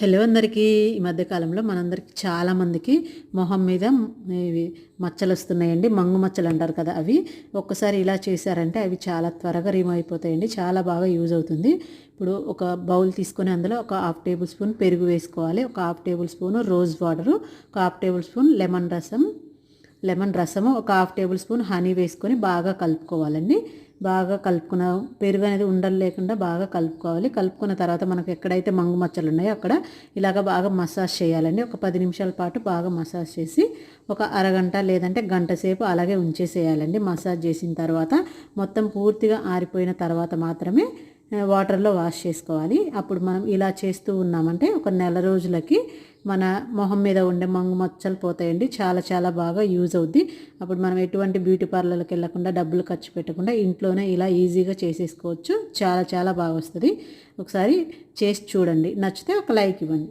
Hello అందరికీ. ఈ మధ్యకాలంలో మనందరికి చాలామందికి మొహం మీద ఇవి మచ్చలు వస్తున్నాయండి. మంగు మచ్చలు అంటారు కదా అవి. ఒక్కసారి ఇలా చేశారంటే అవి చాలా త్వరగా రిమూవ్ అయిపోతాయండి. చాలా బాగా యూజ్ అవుతుంది. ఇప్పుడు ఒక బౌల్ తీసుకొని అందులో ఒక హాఫ్ టేబుల్ స్పూన్ పెరుగు వేసుకోవాలి. ఒక half table spoon rose water. ఒక హాఫ్ టేబుల్ స్పూన్ లెమన్ రసం. లెమన్ రసము ఒక హాఫ్ టేబుల్ స్పూన్ హనీ వేసుకొని బాగా కలుపుకోవాలండి. బాగా కలుపుకున్న పెరుగు అనేది ఉండలు లేకుండా బాగా కలుపుకోవాలి. కలుపుకున్న తర్వాత మనకు ఎక్కడైతే మంగు మచ్చలు ఉన్నాయో అక్కడ ఇలాగ బాగా మసాజ్ చేయాలండి. ఒక పది నిమిషాల పాటు బాగా మసాజ్ చేసి ఒక అరగంట లేదంటే గంట సేపు అలాగే ఉంచేసేయాలండి. మసాజ్ చేసిన తర్వాత మొత్తం పూర్తిగా ఆరిపోయిన తర్వాత మాత్రమే వాటర్లో వాష్ చేసుకోవాలి. అప్పుడు మనం ఇలా చేస్తూ ఉన్నామంటే ఒక నెల రోజులకి మన మొహం మీద ఉండే మంగు మచ్చలు పోతాయండి. చాలా చాలా బాగా యూజ్ అవుద్ది. అప్పుడు మనం ఎటువంటి బ్యూటీ పార్లర్కి వెళ్ళకుండా డబ్బులు ఖర్చు పెట్టకుండా ఇంట్లోనే ఇలా ఈజీగా చేసేసుకోవచ్చు. చాలా చాలా బాగా వస్తుంది. ఒకసారి చేసి చూడండి. నచ్చితే ఒక లైక్ ఇవ్వండి.